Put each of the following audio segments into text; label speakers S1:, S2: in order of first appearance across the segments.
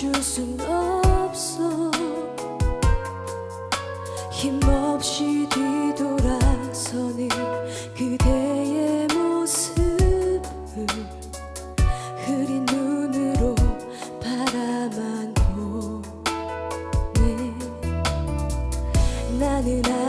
S1: 줄순 없어. 힘없이 뒤돌아서는 그대의 모습을 흐린 눈으로 바라만 보네. 나는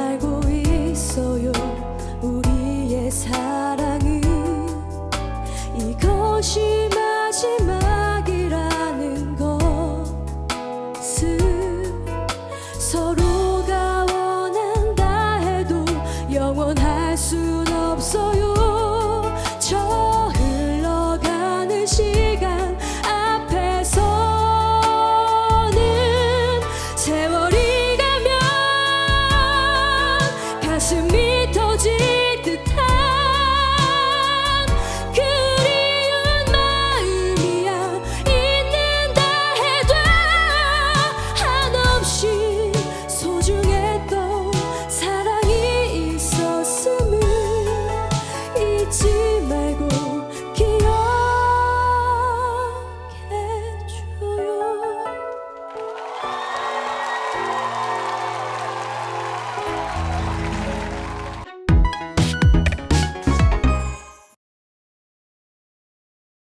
S1: to me